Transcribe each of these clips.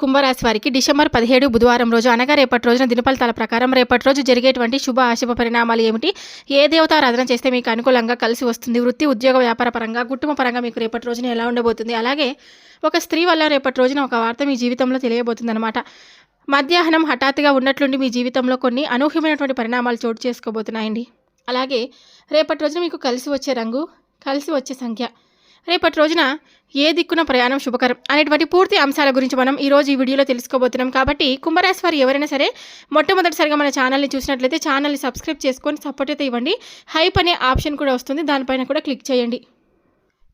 కుంభరాశి వారికి డిసెంబర్ పదిహేడు బుధవారం రోజు అనగా రేపటి రోజున దినఫలితాల ప్రకారం రేపటి రోజు జరిగేటువంటి శుభ అశుభ పరిణామాలు ఏమిటి? ఏ దేవతారాధన చేస్తే మీకు అనుకూలంగా కలిసి వస్తుంది? వృత్తి ఉద్యోగ వ్యాపార పరంగా కుటుంబ పరంగా మీకు రేపటి రోజున ఎలా ఉండబోతుంది? అలాగే ఒక స్త్రీ వల్ల రేపటి రోజున ఒక వార్త మీ జీవితంలో తెలియబోతుంది అనమాట మధ్యాహ్నం హఠాత్తుగా ఉన్నట్లుండి మీ జీవితంలో కొన్ని అనూహ్యమైనటువంటి పరిణామాలు చోటు చేసుకోబోతున్నాయండి. అలాగే రేపటి రోజున మీకు కలిసి వచ్చే రంగు కలిసి వచ్చే సంఖ్య. రేపటి రోజున ఏ దిక్కున ప్రయాణం శుభకరం అనేటువంటి పూర్తి అంశాల గురించి మనం ఈ రోజు ఈ వీడియోలో తెలుసుకోబోతున్నాం. కాబట్టి కుంభరాశి వారు ఎవరైనా సరే మొట్టమొదటిసారిగా మన ఛానల్ని చూసినట్లయితే ఛానల్ని సబ్స్క్రైబ్ చేసుకొని సపోర్ట్ అయితే ఇవ్వండి. హైప్ అనే ఆప్షన్ కూడా వస్తుంది. దానిపైన కూడా క్లిక్ చేయండి.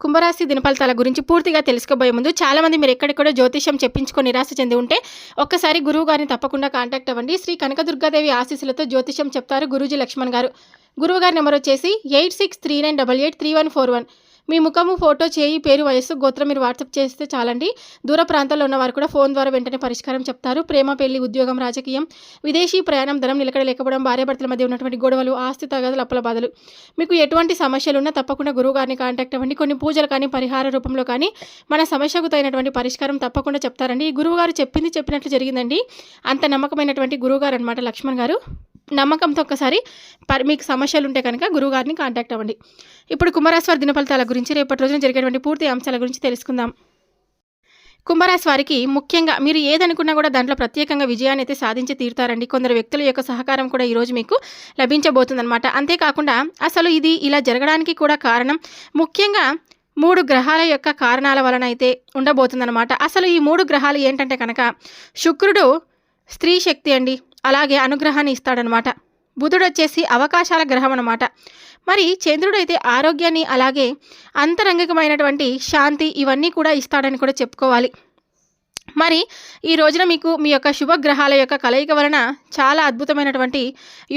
కుంభరాశి దినఫలితాల గురించి పూర్తిగా తెలుసుకోబోయే ముందు చాలామంది మీరు ఎక్కడెక్కడో జ్యోతిష్యం చెప్పించుకొని నిరాశ చెంది ఉంటే ఒక్కసారి గురువు గారిని తప్పకుండా కాంటాక్ట్ అవ్వండి. శ్రీ కనకదుర్గాదేవి ఆశీస్సులతో జ్యోతిష్యం చెప్తారు గురూజీ లక్ష్మణ్ గారు. గురువు గారి నెంబర్ వచ్చేసి eight six three nine double eight three one four one మీ ముఖము ఫోటో చేయి పేరు వయస్సు గోత్రం మీరు వాట్సాప్ చేస్తే చాలండి. దూర ప్రాంతాల్లో ఉన్నవారు కూడా ఫోన్ ద్వారా వెంటనే పరిష్కారం చెప్తారు. ప్రేమ పెళ్ళి ఉద్యోగం రాజకీయం విదేశీ ప్రయాణం ధనం నిలకడ లేకపోవడం భార్యాభర్తల మధ్య ఉన్నటువంటి గొడవలు ఆస్తి తగదలు అప్పుల బాధలు. మీకు ఎటువంటి సమస్యలు ఉన్నా తప్పకుండా గురువు గారిని కాంటాక్ట్ అవ్వండి. కొన్ని పూజలు కానీ పరిహార రూపంలో కానీ మన సమస్యకు తగినటువంటి పరిష్కారం తప్పకుండా చెప్తారండి. ఈ గురువు గారు చెప్పింది చెప్పినట్లు జరిగిందండి. అంత నమ్మకమైనటువంటి గురువు గారు అనమాట లక్ష్మణ్ గారు. నమ్మకంతో ఒక్కసారి మీకు సమస్యలు ఉంటే కనుక గురువుగారిని కాంటాక్ట్ అవ్వండి. ఇప్పుడు కుంభరాశి వారి దినఫలితాల గురించి రేపటి రోజున జరిగేటువంటి పూర్తి అంశాల గురించి తెలుసుకుందాం. కుంభరాశి వారికి ముఖ్యంగా మీరు ఏదనుకున్నా కూడా దాంట్లో ప్రత్యేకంగా విజయాన్ని అయితే సాధించి తీరుతారండి. కొందరు వ్యక్తుల యొక్క సహకారం కూడా ఈరోజు మీకు లభించబోతుందన్నమాట. అంతేకాకుండా అసలు ఇది ఇలా జరగడానికి కూడా కారణం ముఖ్యంగా మూడు గ్రహాల యొక్క కారణాల వలన అయితే ఉండబోతుందన్నమాట. అసలు ఈ మూడు గ్రహాలు ఏంటంటే కనుక శుక్రుడు స్త్రీ శక్తి అండి. అలాగే అనుగ్రహాన్ని ఇస్తాడనమాట బుధుడు వచ్చేసి అవకాశాల గ్రహం అనమాట మరి చంద్రుడైతే ఆరోగ్యాన్ని అలాగే అంతరంగికమైనటువంటి శాంతి ఇవన్నీ కూడా ఇస్తాడని కూడా చెప్పుకోవాలి. మరి ఈ రోజున మీకు మీ యొక్క శుభగ్రహాల యొక్క కలయిక వలన చాలా అద్భుతమైనటువంటి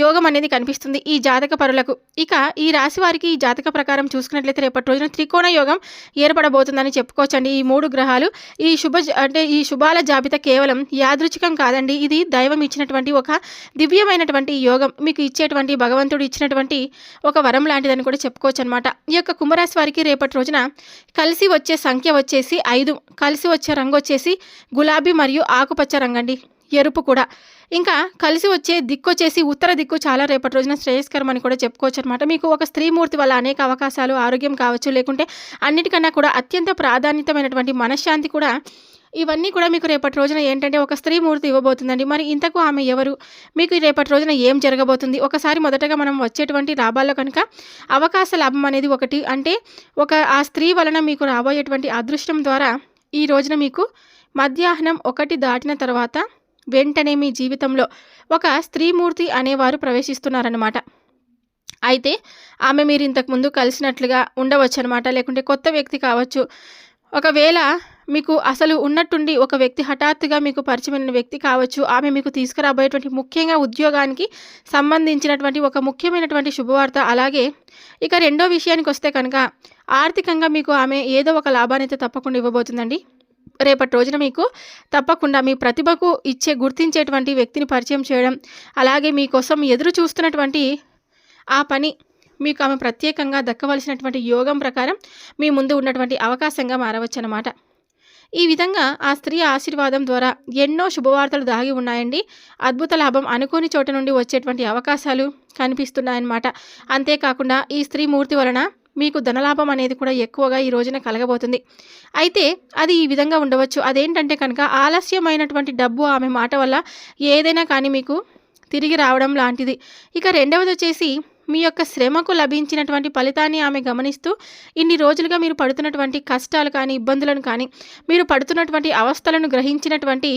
యోగం అనేది కనిపిస్తుంది ఈ జాతక పరులకు. ఇక ఈ రాశి వారికి ఈ జాతక ప్రకారం చూసుకున్నట్లయితే రేపటి రోజున త్రికోణ యోగం ఏర్పడబోతుందని చెప్పుకోవచ్చండి. ఈ మూడు గ్రహాలు ఈ శుభ అంటే ఈ శుభాల జాబితా కేవలం యాదృచ్ఛికం కాదండి. ఇది దైవం ఇచ్చినటువంటి ఒక దివ్యమైనటువంటి యోగం. మీకు ఇచ్చేటువంటి భగవంతుడు ఇచ్చినటువంటి ఒక వరం లాంటిదని కూడా చెప్పుకోవచ్చు అనమాట ఈ యొక్క కుంభరాశి వారికి రేపటి రోజున కలిసి వచ్చే సంఖ్య వచ్చేసి ఐదు. కలిసి వచ్చే రంగు వచ్చేసి గులాబీ మరియు ఆకుపచ్చ రంగండి. ఎరుపు కూడా. ఇంకా కలిసి వచ్చే దిక్కు వచ్చేసి ఉత్తర దిక్కు చాలా రేపటి రోజున శ్రేయస్కరం అని కూడా చెప్పుకోవచ్చు అనమాట మీకు ఒక స్త్రీమూర్తి వల్ల అనేక అవకాశాలు ఆరోగ్యం కావచ్చు లేకుంటే అన్నిటికన్నా కూడా అత్యంత ప్రాధాన్యతమైనటువంటి మనశ్శాంతి కూడా ఇవన్నీ కూడా మీకు రేపటి రోజున ఏంటంటే ఒక స్త్రీమూర్తి ఇవ్వబోతుందండి. మరి ఇంతకు ఆమె ఎవరు? మీకు రేపటి రోజున ఏం జరగబోతుంది? ఒకసారి మొదటగా మనం వచ్చేటువంటి లాభాల్లో కనుక అవకాశ లాభం అనేది ఒకటి. అంటే ఒక ఆ స్త్రీ వలన మీకు రాబోయేటువంటి అదృష్టం ద్వారా ఈ రోజున మీకు మధ్యాహ్నం ఒకటి దాటిన తర్వాత వెంటనే మీ జీవితంలో ఒక స్త్రీమూర్తి అనేవారు ప్రవేశిస్తున్నారన్నమాట. అయితే ఆమె మీరు ఇంతకుముందు కలిసినట్లుగా ఉండవచ్చు అనమాట లేకుంటే కొత్త వ్యక్తి కావచ్చు. ఒకవేళ మీకు అసలు ఉన్నట్టుండి ఒక వ్యక్తి హఠాత్తుగా మీకు పరిచయమైన వ్యక్తి కావచ్చు. ఆమె మీకు తీసుకురాబోయేటువంటి ముఖ్యంగా ఉద్యోగానికి సంబంధించినటువంటి ఒక ముఖ్యమైనటువంటి శుభవార్త. అలాగే ఇక రెండో విషయానికి వస్తే కనుక ఆర్థికంగా మీకు ఆమె ఏదో ఒక లాభాన్ని అయితే తప్పకుండా ఇవ్వబోతుందండి. రేపటి రోజున మీకు తప్పకుండా మీ ప్రతిభకు ఇచ్చే గుర్తించేటువంటి వ్యక్తిని పరిచయం చేయడం అలాగే మీకోసం ఎదురు చూస్తున్నటువంటి ఆ పని మీకు ఆమె ప్రత్యేకంగా దక్కవలసినటువంటి యోగం ప్రకారం మీ ముందు ఉన్నటువంటి అవకాశంగా మారవచ్చు అన్నమాట ఈ విధంగా ఆ స్త్రీ ఆశీర్వాదం ద్వారా ఎన్నో శుభవార్తలు దాగి ఉన్నాయండి. అద్భుత లాభం అనుకోని చోట నుండి వచ్చేటువంటి అవకాశాలు కనిపిస్తున్నాయన్నమాట. అంతేకాకుండా ఈ స్త్రీ మూర్తి వలన మీకు ధనలాభం అనేది కూడా ఎక్కువగా ఈ రోజున కలగబోతుంది. అయితే అది ఈ విధంగా ఉండవచ్చు. అదేంటంటే కనుక ఆలస్యమైనటువంటి డబ్బు ఆమె మాట వల్ల ఏదైనా కానీ మీకు తిరిగి రావడం లాంటిది. ఇక రెండవది వచ్చేసి మీ యొక్క శ్రమకు లభించినటువంటి ఫలితాన్ని ఆమె గమనిస్తూ ఇన్ని రోజులుగా మీరు పడుతున్నటువంటి కష్టాలు కానీ ఇబ్బందులను కానీ మీరు పడుతున్నటువంటి అవస్థలను గ్రహించినటువంటి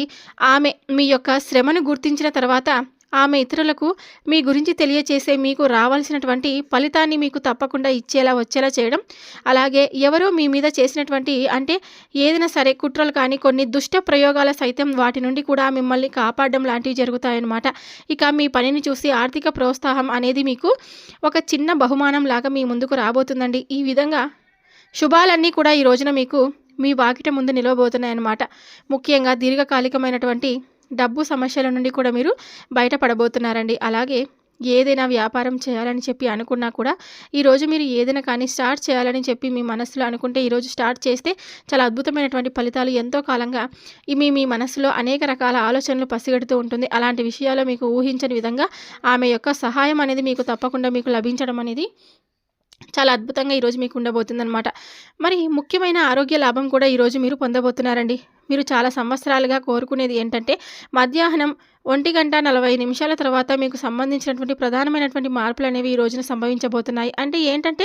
ఆమె మీ యొక్క శ్రమను గుర్తించిన తర్వాత ఆమె ఇతరులకు మీ గురించి తెలియచేసే మీకు రావాల్సినటువంటి ఫలితాన్ని మీకు తప్పకుండా ఇచ్చేలా వచ్చేలా చేయడం. అలాగే ఎవరో మీ మీద చేసినటువంటి అంటే ఏదైనా సరే కుట్రలు కానీ కొన్ని దుష్ట ప్రయోగాల సైతం వాటి నుండి కూడా మిమ్మల్ని కాపాడడం లాంటివి జరుగుతాయన్నమాట. ఇక మీ పనిని చూసి ఆర్థిక ప్రోత్సాహం అనేది మీకు ఒక చిన్న బహుమానం లాగా మీ ముందుకు రాబోతుందండి. ఈ విధంగా శుభాలన్నీ కూడా ఈ రోజున మీకు మీ వాకిట ముందు నిలవబోతున్నాయన్నమాట. ముఖ్యంగా దీర్ఘకాలికమైనటువంటి డబ్బు సమస్యల నుండి కూడా మీరు బయటపడబోతున్నారండి. అలాగే ఏదైనా వ్యాపారం చేయాలని చెప్పి అనుకున్నా కూడా ఈరోజు మీరు ఏదైనా కానీ స్టార్ట్ చేయాలని చెప్పి మీ మనసులో అనుకుంటే ఈరోజు స్టార్ట్ చేస్తే చాలా అద్భుతమైనటువంటి ఫలితాలు ఎంతో కాలంగా మీ మీ మనసులో అనేక రకాల ఆలోచనలు పసిగడుతూ ఉంటుంది. అలాంటి విషయాలు మీకు ఊహించని విధంగా ఆమె యొక్క సహాయం అనేది మీకు తప్పకుండా మీకు లభించడం అనేది చాలా అద్భుతంగా ఈరోజు మీకు ఉండబోతుందన్నమాట. మరి ముఖ్యమైన ఆరోగ్య లాభం కూడా ఈరోజు మీరు పొందబోతున్నారండి. మీరు చాలా సంవత్సరాలుగా కోరుకునేది ఏంటంటే మధ్యాహ్నం ఒంటి గంట నలభై నిమిషాల తర్వాత మీకు సంబంధించినటువంటి ప్రధానమైనటువంటి మార్పులు అనేవి ఈ రోజున సంభవించబోతున్నాయి. అంటే ఏంటంటే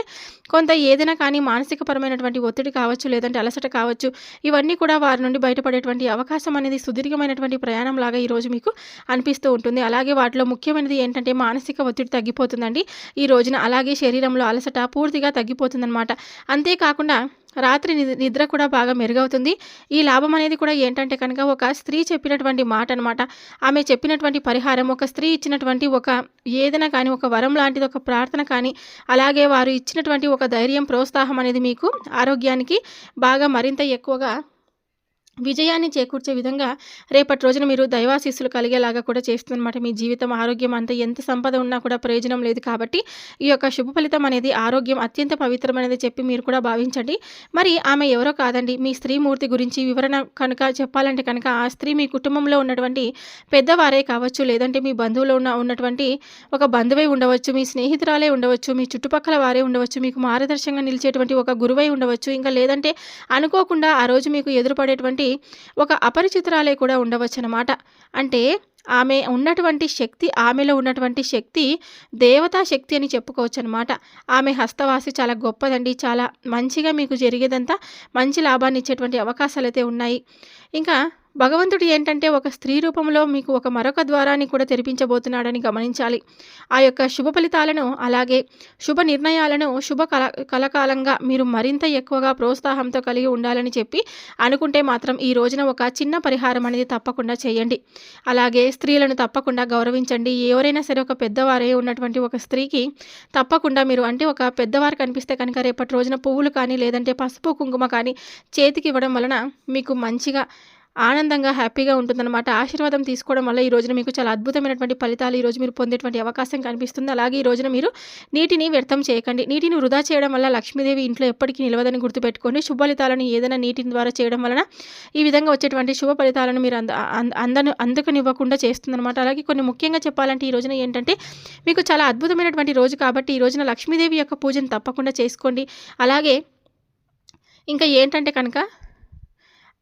కొంత ఏదైనా కానీ మానసికపరమైనటువంటి ఒత్తిడి కావచ్చు లేదంటే అలసట కావచ్చు ఇవన్నీ కూడా వారి నుండి బయటపడేటువంటి అవకాశం అనేది సుదీర్ఘమైనటువంటి ప్రయాణం లాగా ఈరోజు మీకు అనిపిస్తూ ఉంటుంది. అలాగే వాటిలో ముఖ్యమైనది ఏంటంటే మానసిక ఒత్తిడి తగ్గిపోతుందండి. ఈ రోజున అలాగే శరీరంలో అలసట పూర్తిగా తగ్గిపోతుందన్నమాట. అంతేకాకుండా రాత్రి నిద్ర కూడా బాగా మెరుగవుతుంది. ఈ లాభం అనేది కూడా ఏంటంటే కనుక ఒక స్త్రీ చెప్పినటువంటి మాట అనమాట ఆమె చెప్పినటువంటి పరిహారం ఒక స్త్రీ ఇచ్చినటువంటి ఒక ఏదైనా కానీ ఒక వరం లాంటిది ఒక ప్రార్థన కానీ అలాగే వారు ఇచ్చినటువంటి ఒక ధైర్యం ప్రోత్సాహం అనేది మీకు ఆరోగ్యానికి బాగా మరింత ఎక్కువగా విజయాన్ని చేకూర్చే విధంగా రేపటి రోజున మీరు దైవాశీస్సులు కలిగేలాగా కూడా చేస్తుందన్నమాట మీ జీవితం ఆరోగ్యం అంతా ఎంత సంపద ఉన్నా కూడా ప్రయోజనం లేదు కాబట్టి ఈ యొక్క శుభ ఫలితం అనేది ఆరోగ్యం అత్యంత పవిత్రమైనది చెప్పి మీరు కూడా భావించండి. మరి ఆమె ఎవరో కాదండి. మీ స్త్రీమూర్తి గురించి వివరణ కనుక చెప్పాలంటే కనుక ఆ స్త్రీ మీ కుటుంబంలో ఉన్నటువంటి పెద్దవారే కావచ్చు లేదంటే మీ బంధువులో ఉన్న ఉన్నటువంటి ఒక బంధువై ఉండవచ్చు మీ స్నేహితురాలే ఉండవచ్చు మీ చుట్టుపక్కల వారే ఉండవచ్చు మీకు మార్గదర్శకంగా నిలిచేటువంటి ఒక గురువై ఉండవచ్చు. ఇంకా లేదంటే అనుకోకుండా ఆ రోజు మీకు ఎదురుపడేటువంటి కాబట్టి ఒక అపరిచితురాలే కూడా ఉండవచ్చు అనమాట అంటే ఆమె ఉన్నటువంటి శక్తి ఆమెలో ఉన్నటువంటి శక్తి దేవతా శక్తి అని చెప్పుకోవచ్చు అనమాట ఆమె హస్తవాసి చాలా గొప్పదండి. చాలా మంచిగా మీకు జరిగేదంతా మంచి లాభాన్ని ఇచ్చేటువంటి అవకాశాలు అయితే ఉన్నాయి. ఇంకా భగవంతుడు ఏంటంటే ఒక స్త్రీ రూపంలో మీకు ఒక మరొక ద్వారాన్ని కూడా తెరిపించబోతున్నాడని గమనించాలి. ఆ యొక్క శుభ ఫలితాలను అలాగే శుభ నిర్ణయాలను శుభ కల కలకాలంగా మీరు మరింత ఎక్కువగా ప్రోత్సాహంతో కలిగి ఉండాలని చెప్పి అనుకుంటే మాత్రం ఈ రోజున ఒక చిన్న పరిహారం అనేది తప్పకుండా చేయండి. అలాగే స్త్రీలను తప్పకుండా గౌరవించండి. ఎవరైనా సరే ఒక పెద్దవారే ఉన్నటువంటి ఒక స్త్రీకి తప్పకుండా మీరు అంటే ఒక పెద్దవారు కనిపిస్తే కనుక రేపటి రోజున పువ్వులు కానీ లేదంటే పసుపు కుంకుమ కానీ చేతికి ఇవ్వడం వలన మీకు మంచిగా ఆనందంగా హ్యాపీగా ఉంటుందన్నమాట. ఆశీర్వాదం తీసుకోవడం వల్ల ఈ రోజున మీకు చాలా అద్భుతమైనటువంటి ఫలితాలు ఈరోజు మీరు పొందేటువంటి అవకాశం కనిపిస్తుంది. అలాగే ఈ రోజున మీరు నీటిని వ్యర్థం చేయకండి. నీటిని వృధా చేయడం వల్ల లక్ష్మీదేవి ఇంట్లో ఎప్పటికీ నిలవదని గుర్తుపెట్టుకోండి. శుభ ఫలితాలను ఏదైనా నీటిని ద్వారా చేయడం వలన ఈ విధంగా వచ్చేటువంటి శుభ ఫలితాలను మీరు అంద అందను అందుకనివ్వకుండా చేస్తుందన్నమాట. అలాగే కొన్ని ముఖ్యంగా చెప్పాలంటే ఈ రోజున ఏంటంటే మీకు చాలా అద్భుతమైనటువంటి రోజు కాబట్టి ఈ రోజున లక్ష్మీదేవి యొక్క పూజను తప్పకుండా చేసుకోండి. అలాగే ఇంకా ఏంటంటే కనుక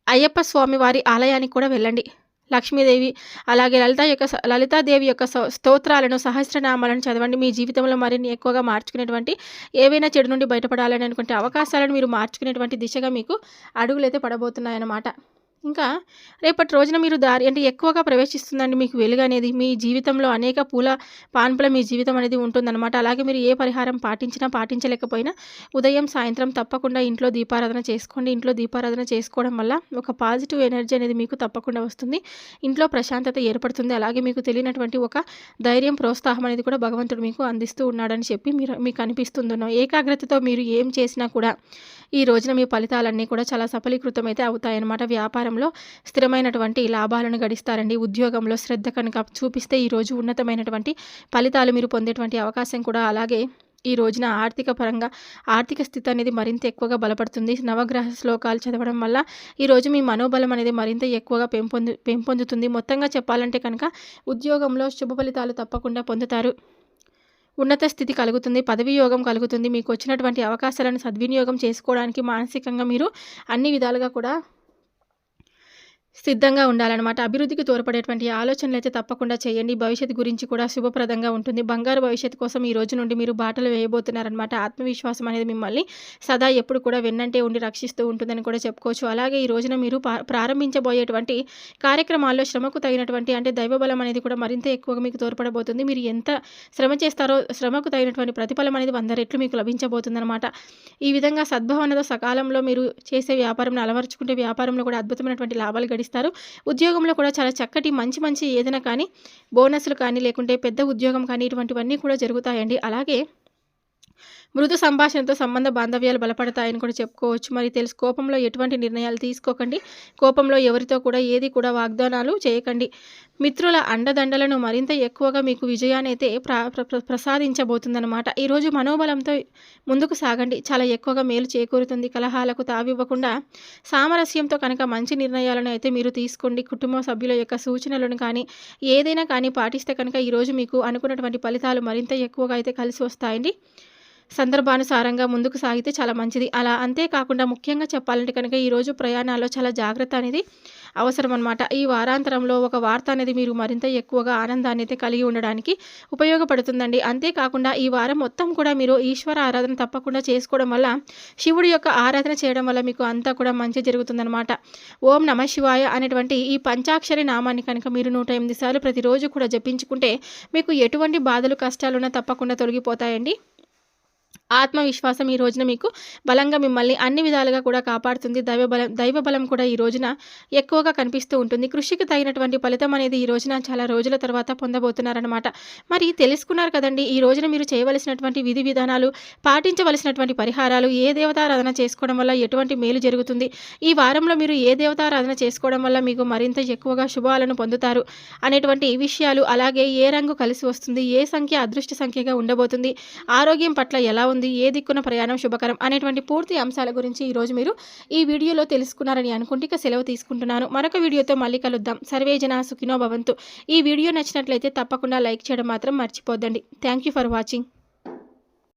అయ్యప్ప స్వామి వారి ఆలయానికి కూడా వెళ్ళండి. లక్ష్మీదేవి అలాగే లలిత యొక్క లలితాదేవి యొక్క స్తోత్రాలను సహస్రనామాలను చదవండి. మీ జీవితంలో మరిన్ని ఎక్కువగా మార్చుకునేటువంటి ఏవైనా చెడు నుండి బయటపడాలని అనుకుంటే అవకాశాలను మీరు మార్చుకునేటువంటి దిశగా మీకు అడుగులైతే పడబోతున్నాయన్నమాట. ఇంకా రేపటి రోజున మీరు దారి అంటే ఎక్కువగా ప్రవేశిస్తుందండి మీకు వెలుగు అనేది. మీ జీవితంలో అనేక పూల పాన్పుల మీ జీవితం అనేది ఉంటుందన్నమాట. అలాగే మీరు ఏ పరిహారం పాటించినా పాటించలేకపోయినా ఉదయం సాయంత్రం తప్పకుండా ఇంట్లో దీపారాధన చేసుకోండి. ఇంట్లో దీపారాధన చేసుకోవడం వల్ల ఒక పాజిటివ్ ఎనర్జీ అనేది మీకు తప్పకుండా వస్తుంది. ఇంట్లో ప్రశాంతత ఏర్పడుతుంది. అలాగే మీకు తెలియనటువంటి ఒక ధైర్యం ప్రోత్సాహం అనేది కూడా భగవంతుడు మీకు అందిస్తూ ఉన్నాడని చెప్పి మీరు మీకు అనిపిస్తుందో ఏకాగ్రతతో మీరు ఏం చేసినా కూడా ఈ రోజున మీ ఫలితాలన్నీ కూడా చాలా సఫలీకృతం అయితే అవుతాయన్నమాట. వ్యాపారంలో స్థిరమైనటువంటి లాభాలను గడిస్తారండి. ఉద్యోగంలో శ్రద్ధ కనుక చూపిస్తే ఈరోజు ఉన్నతమైనటువంటి ఫలితాలు మీరు పొందేటువంటి అవకాశం కూడా అలాగే ఈ రోజున ఆర్థిక పరంగా ఆర్థిక స్థితి అనేది మరింత ఎక్కువగా బలపడుతుంది. నవగ్రహ శ్లోకాలు చదవడం వల్ల ఈరోజు మీ మనోబలం అనేది మరింత ఎక్కువగా పెంపొందు పెంపొందుతుంది. మొత్తంగా చెప్పాలంటే కనుక ఉద్యోగంలో శుభ ఫలితాలు తప్పకుండా పొందుతారు. ఉన్నత స్థితి కలుగుతుంది పదవి యోగం కలుగుతుంది. మీకు వచ్చినటువంటి అవకాశాలను సద్వినియోగం చేసుకోవడానికి మానసికంగా మీరు అన్ని విధాలుగా కూడా సిద్ధంగా ఉండాలన్నమాట. అభివృద్ధికి తోడ్పడేటువంటి ఆలోచనలు అయితే తప్పకుండా చేయండి. భవిష్యత్తు గురించి కూడా శుభప్రదంగా ఉంటుంది. బంగారు భవిష్యత్తు కోసం ఈ రోజు నుండి మీరు బాటలు వేయబోతున్నారనమాట ఆత్మవిశ్వాసం అనేది మిమ్మల్ని సదా ఎప్పుడు కూడా వెన్నంటే ఉండి రక్షిస్తూ ఉంటుందని కూడా చెప్పుకోవచ్చు. అలాగే ఈ రోజున మీరు ప్రారంభించబోయేటువంటి కార్యక్రమాల్లో శ్రమకు తగినటువంటి అంటే దైవబలం అనేది కూడా మరింత ఎక్కువగా మీకు తోడ్పడబోతుంది. మీరు ఎంత శ్రమ చేస్తారో శ్రమకు తగినటువంటి ప్రతిఫలం అనేది వంద రెట్లు మీకు లభించబోతుందన్నమాట. ఈ విధంగా సద్భావనతో సకాలంలో మీరు చేసే వ్యాపారం అలవరుచుకుంటే వ్యాపారంలో కూడా అద్భుతమైనటువంటి లాభాలు గడి ఇస్తారు ఉద్యోగంలో కూడా చాలా చక్కటి మంచి మంచి ఏదైనా కానీ బోనస్లు కానీ లేకుంటే పెద్ద ఉద్యోగం కానీ ఇటువంటివన్నీ కూడా జరుగుతాయండి. అలాగే మృదు సంభాషణతో సంబంధ బాంధవ్యాలు బలపడతాయని కూడా చెప్పుకోవచ్చు. మరి తెలుసు కోపంలో ఎటువంటి నిర్ణయాలు తీసుకోకండి. కోపంలో ఎవరితో కూడా ఏది కూడా వాగ్దానాలు చేయకండి. మిత్రుల అండదండలను మరింత ఎక్కువగా మీకు విజయాన్ని అయితే ప్రా ప్ర- ప్రసాదించబోతుందన్నమాట. ఈరోజు మనోబలంతో ముందుకు సాగండి. చాలా ఎక్కువగా మేలు చేకూరుతుంది. కలహాలకు తావివ్వకుండా సామరస్యంతో కనుక మంచి నిర్ణయాలను అయితే మీరు తీసుకోండి. కుటుంబ సభ్యుల యొక్క సూచనలను కానీ ఏదైనా కానీ పాటిస్తే కనుక ఈరోజు మీకు అనుకున్నటువంటి ఫలితాలు మరింత ఎక్కువగా అయితే కలిసి వస్తాయండి. సందర్భానుసారంగా ముందుకు సాగితే చాలా మంచిది. అలా అంతేకాకుండా ముఖ్యంగా చెప్పాలంటే కనుక ఈరోజు ప్రయాణాల్లో చాలా జాగ్రత్త అనేది అవసరం అనమాట ఈ వారాంతరంలో ఒక వార్త అనేది మీరు మరింత ఎక్కువగా ఆనందాన్ని అయితే కలిగి ఉండడానికి ఉపయోగపడుతుందండి. అంతేకాకుండా ఈ వారం మొత్తం కూడా మీరు ఈశ్వర ఆరాధన తప్పకుండా చేసుకోవడం వల్ల శివుడి యొక్క ఆరాధన చేయడం వల్ల మీకు అంతా కూడా మంచి జరుగుతుందన్నమాట. ఓం నమ శివాయ అనేటువంటి ఈ పంచాక్షరి నామాన్ని కనుక మీరు నూట ఎనిమిది సార్లు ప్రతిరోజు కూడా జపించుకుంటే మీకు ఎటువంటి బాధలు కష్టాలున్నా తప్పకుండా తొలగిపోతాయండి. ఆత్మవిశ్వాసం ఈ రోజున మీకు బలంగా మిమ్మల్ని అన్ని విధాలుగా కూడా కాపాడుతుంది. దైవ బలం దైవ బలం కూడా ఈ రోజున ఎక్కువగా కనిపిస్తూ ఉంటుంది. కృషికి తగినటువంటి ఫలితం అనేది ఈ రోజున చాలా రోజుల తర్వాత పొందబోతున్నారనమాట మరి తెలుసుకున్నారు కదండి ఈ రోజున మీరు చేయవలసినటువంటి విధి విధానాలు పాటించవలసినటువంటి పరిహారాలు ఏ దేవతారాధన చేసుకోవడం వల్ల ఎటువంటి మేలు జరుగుతుంది ఈ వారంలో మీరు ఏ దేవతారాధన చేసుకోవడం వల్ల మీకు మరింత ఎక్కువగా శుభాలను పొందుతారు అనేటువంటి విషయాలు అలాగే ఏ రంగు కలిసి వస్తుంది ఏ సంఖ్య అదృష్ట సంఖ్యగా ఉండబోతుంది ఆరోగ్యం పట్ల ఎలా ఉంది ఏ దిక్కున ప్రయాణం శుభకరం అనేటువంటి పూర్తి అంశాల గురించి ఈరోజు మీరు ఈ వీడియోలో తెలుసుకున్నారని అనుకుంటే ఇక సెలవు తీసుకుంటున్నాను. మరొక వీడియోతో మళ్ళీ కలుద్దాం. సర్వే జన సుఖినో భవంతు. ఈ వీడియో నచ్చినట్లయితే తప్పకుండా లైక్ చేయడం మాత్రం మర్చిపోద్దండి. Thank you for watching